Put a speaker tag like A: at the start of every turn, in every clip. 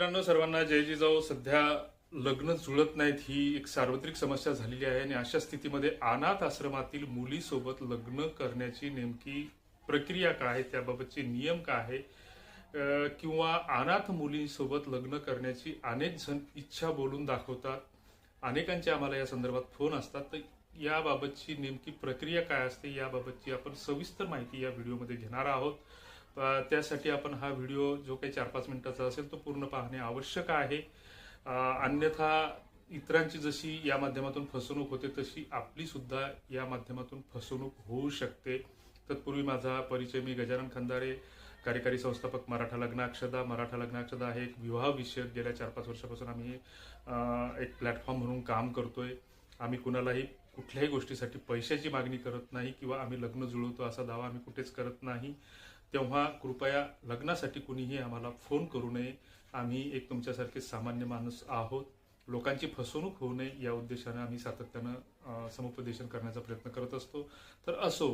A: मित्रांनो सर्वांना जय जिजाऊ सध्या लग्न जुळत नाहीत ही एक सार्वत्रिक समस्या झालेली आहे आणि अशा स्थितीमध्ये अनाथ आश्रमातील मुलीसोबत लग्न करण्याची नेमकी प्रक्रिया काय आहे? त्याबाबतचे नियम काय आहे? किंवा अनाथ मुलींसोबत लग्न करण्याची अनेक जण इच्छा बोलून दाखवतात. अनेकांचे आम्हाला या संदर्भात फोन असतात. तर याबाबतची नेमकी प्रक्रिया काय असते? याबाबतची आपण सविस्तर माहिती या व्हिडिओमध्ये घेणार आहोत. त्यासाठी आपण हा व्हिडिओ जो काही चार पाच मिनिटाचा असेल तो पूर्ण पाहणे आवश्यक आहे. अन्यथा इतरांची जशी या माध्यमातून फसवणूक होते तशी आपली सुद्धा या माध्यमातून फसवणूक होऊ शकते. तत्पूर्वी माझा परिचय मी गजानन खंदारे कार्यकारी संस्थापक मराठा लग्नाक्षदा मराठा लग्नाक्षदा हे एक विवाह विषयक गेल्या चार पाच वर्षापासून आम्ही एक प्लॅटफॉर्म म्हणून काम करतोय. आम्ही कुणालाही कुठल्याही गोष्टीसाठी पैशाची मागणी करत नाही किंवा आम्ही लग्न जुळवतो असा दावा आम्ही कुठेच करत नाही. तेव्हा कृपया लग्नासाठी कुणीही आम्हाला फोन करू नये. आम्ही एक तुमच्यासारखे सामान्य माणूस आहोत. लोकांची फसवणूक होऊ नये या उद्देशाने आम्ही सातत्यानं समुपदेशन करण्याचा प्रयत्न करत असतो. तर असो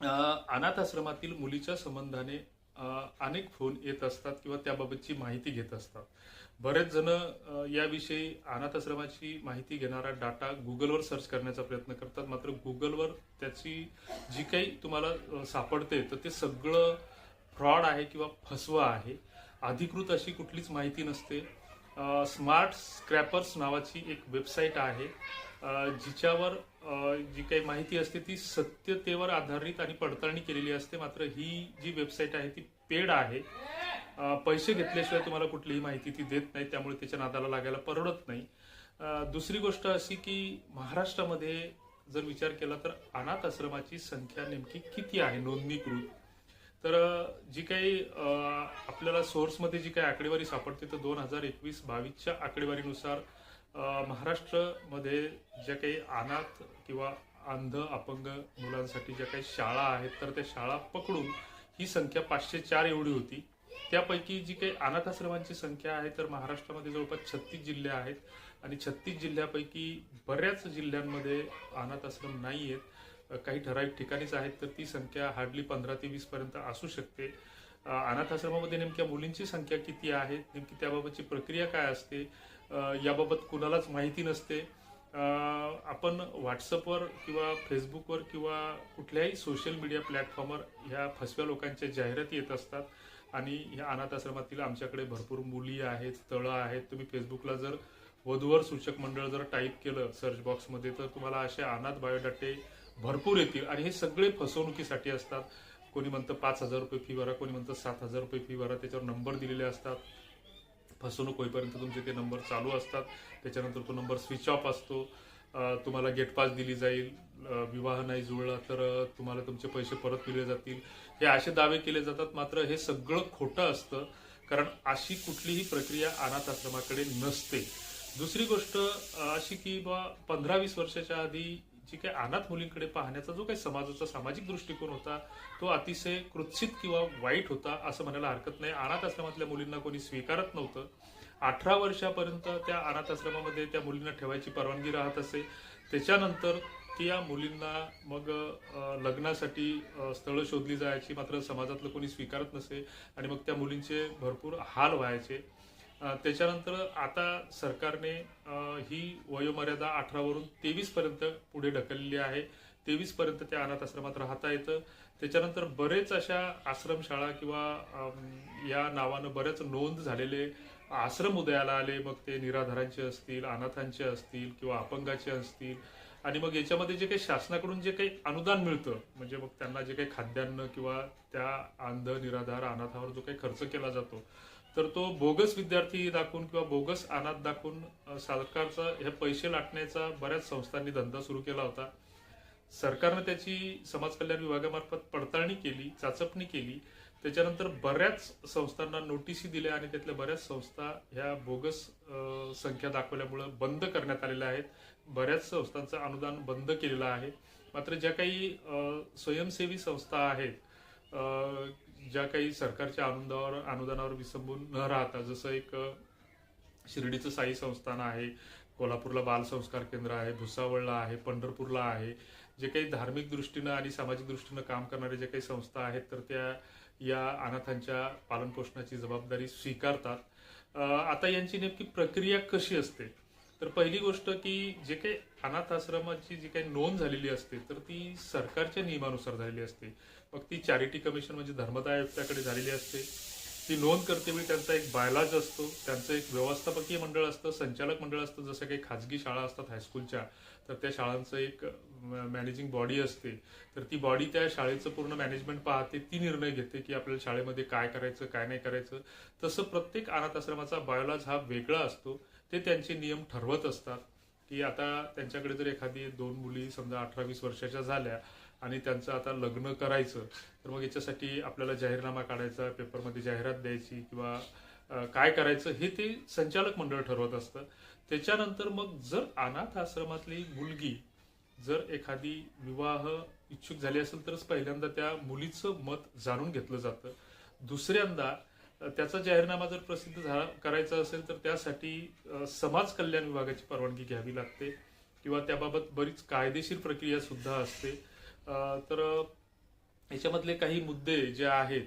A: अनाथ आश्रमातील मुलीच्या संबंधाने अनेक फोन येत असतात किंवा त्याबाबतची माहिती घेत असतात. बरेच जण याविषयी अनाथ आश्रमाची माहिती घेणारा डाटा गुगलवर सर्च करण्याचा प्रयत्न करतात. मात्र गुगलवर त्याची जी काही तुम्हाला सापडते तर ते सगळं फ्रॉड आहे किंवा फसवा आहे. अधिकृत अशी कुठलीच माहिती नसते. स्मार्ट स्क्रॅपर्स नावाची एक वेबसाईट आहे. जिच्यावर जी काही माहिती असते ती सत्यतेवर आधारित आणि पडताळणी केलेली असते. मात्र ही जी वेबसाईट आहे ती पेड आहे. पैसे घेतल्याशिवाय तुम्हाला कुठलीही माहिती ती देत नाही त्यामुळे त्याच्या नादाला लागायला परवडत नाही. दुसरी गोष्ट अशी की महाराष्ट्रामध्ये जर विचार केला तर अनाथ आश्रमाची संख्या नेमकी किती आहे नोंदणीकृत? तर जी काही आपल्याला सोर्समध्ये जी काही आकडेवारी सापडते तर दोन हजार एकवीस बावीसच्या आकडेवारीनुसार महाराष्ट्रमध्ये ज्या काही अनाथ किंवा अंध अपंग मुलांसाठी ज्या काही शाळा आहेत तर त्या शाळा पकडून ही संख्या पाचशे चार एवढी होती. त्यापैकी जी काही अनाथ आश्रमांची संख्या आहे तर महाराष्ट्रामध्ये जवळपास छत्तीस जिल्हे आहेत. आणि छत्तीस जिल्ह्यापैकी बऱ्याच जिल्ह्यांमध्ये अनाथ आश्रम नाही आहेत काही ठराविक ठिकाणीच आहेत तर ती संख्या हार्डली पंधरा ते वीस पर्यंत असू शकते. अनाथाश्रमामध्ये अनाथ आश्रमामध्ये नेमक्या मुलींची संख्या किती आहे नेमकी त्याबाबतची प्रक्रिया काय असते याबाबत कुणालाच माहिती नसते. आपण व्हॉट्सअपवर किंवा फेसबुकवर किंवा कुठल्याही सोशल मीडिया प्लॅटफॉर्मवर ह्या फसव्या लोकांच्या जाहिराती येत असतात. आणि ह्या अनाथ आश्रमातील आमच्याकडे भरपूर मुली आहेत स्थळं आहेत. तुम्ही फेसबुकला जर वधूवर सूचक मंडळ जर टाईप केलं सर्च बॉक्समध्ये तर तुम्हाला असे अनाथ बायोडाटे भरपूर येतील. आणि हे सगळे फसवणुकीसाठी असतात. कोणी म्हणतं पाच हजार रुपये फी भरा कोणी म्हणतं सात हजार रुपये फी भरा त्याच्यावर नंबर दिलेले असतात. फसवणूक होईपर्यंत तुमचे ते नंबर चालू असतात. त्याच्यानंतर तो नंबर स्विच ऑफ असतो. तुम्हाला गेटपास दिली जाईल. विवाह नाही जुळला तर तुम्हाला तुमचे पैसे परत दिले जातील. हे असे दावे केले जातात. मात्र हे सगळं खोटं असतं. कारण अशी कुठलीही प्रक्रिया अनाथ आश्रमाकडे नसते. दुसरी गोष्ट अशी की बा पंधरा वीस वर्षाच्या आधी जी काही अनाथ मुलींकडे पाहण्याचा जो काही समाजाचा सामाजिक दृष्टिकोन होता तो अतिशय कृत्सित किंवा वाईट होता असं म्हणायला हरकत नाही. अनाथ आश्रमातल्या मुलींना कोणी स्वीकारत नव्हतं. अठरा वर्षापर्यंत त्या अनाथ आश्रमामध्ये त्या मुलींना ठेवायची परवानगी राहत असे. त्याच्यानंतर त्या मुलींना मग लग्नासाठी स्थळं शोधली जायची मात्र समाजातलं कोणी स्वीकारत नसे आणि मग त्या मुलींचे भरपूर हाल व्हायचे. त्याच्यानंतर आता सरकारने ही वयोमर्यादा अठरावरून तेवीस पर्यंत पुढे ढकलली आहे. तेवीस पर्यंत त्या अनाथ आश्रमात राहता येतं. त्याच्यानंतर बरेच अशा आश्रमशाळा किंवा या नावानं बरेच नोंद झालेले आश्रम उदयाला आले. मग ते निराधारांचे असतील अनाथांचे असतील किंवा अपंगाचे असतील. आणि मग याच्यामध्ये जे काही शासनाकडून जे काही अनुदान मिळतं म्हणजे मग त्यांना जे काही खाद्यान्न किंवा त्या अंध निराधार अनाथावर जो काही खर्च केला जातो तर तो बोगस विद्यार्थी दाखवून किंवा बोगस अनाथ दाखवून सरकारचा हे पैसे लाटण्याचा बऱ्याच संस्थांनी धंदा सुरू केला होता. सरकारनं त्याची समाज कल्याण विभागामार्फत पडताळणी केली चाचपणी केली. त्याच्यानंतर बऱ्याच संस्थांना नोटीसी दिल्या आणि त्यातल्या बऱ्याच संस्था ह्या बोगस संख्या दाखवल्यामुळं बंद करण्यात आलेल्या आहेत. बऱ्याच संस्थांचं अनुदान बंद केलेलं आहे. मात्र ज्या काही स्वयंसेवी संस्था आहेत ज्या काही सरकारच्या अनुदानावर अनुदानावर विसंबून न राहता जसं एक शिर्डीचं साई संस्थान आहे कोल्हापूरला बाल संस्कार केंद्र आहे भुसावळला आहे पंढरपूरला आहे जे काही धार्मिक दृष्टीनं आणि सामाजिक दृष्टीनं काम करणारे जे काही संस्था आहेत तर त्या या अनाथांच्या पालनपोषणाची जबाबदारी स्वीकारतात. आता यांची नेमकी प्रक्रिया कशी असते? तर पहिली गोष्ट की जे काही अनाथ आश्रमाची जी काही नोंद झालेली असते तर ती सरकारच्या नियमानुसार झालेली असते. मग ती चॅरिटी कमिशन म्हणजे धर्मदाय आयुक्ताकडे झालेली असते. ती नोंद करतेवेळी त्यांचा एक बायलाज असतो. त्यांचं एक व्यवस्थापकीय मंडळ असतं संचालक मंडळ असतं. जसं काही खाजगी शाळा असतात हायस्कूलच्या तर त्या शाळांचं एक मॅनेजिंग बॉडी असते. तर ती बॉडी त्या शाळेचं पूर्ण मॅनेजमेंट पाहते. ती निर्णय घेते की आपल्याला शाळेमध्ये काय करायचं काय नाही करायचं. तसं प्रत्येक अनाथ आश्रमाचा बायोलॉज हा वेगळा असतो. ते त्यांचे नियम ठरवत असतात की आता त्यांच्याकडे जर एखादी दोन मुली समजा अठरा वीस वर्षाच्या झाल्या आणि त्यांचं आता लग्न करायचं तर मग याच्यासाठी आपल्याला जाहीरनामा काढायचा पेपरमध्ये जाहिरात द्यायची किंवा काय करायचं हे ते संचालक मंडळ ठरवत असतं. त्याच्यानंतर मग जर अनाथ आश्रमातली मुलगी जर एखादी विवाह इच्छुक झाली असेल तरच पहिल्यांदा त्या मुलीचं मत जाणून घेतलं जातं. दुसऱ्यांदा त्याचा जाहीरनामा जर प्रसिद्ध झाला करायचा असेल तर त्यासाठी समाज कल्याण विभागाची परवानगी घ्यावी लागते किंवा त्याबाबत बरीच कायदेशीर प्रक्रिया सुद्धा असते. तर याच्यामधले काही मुद्दे जे आहेत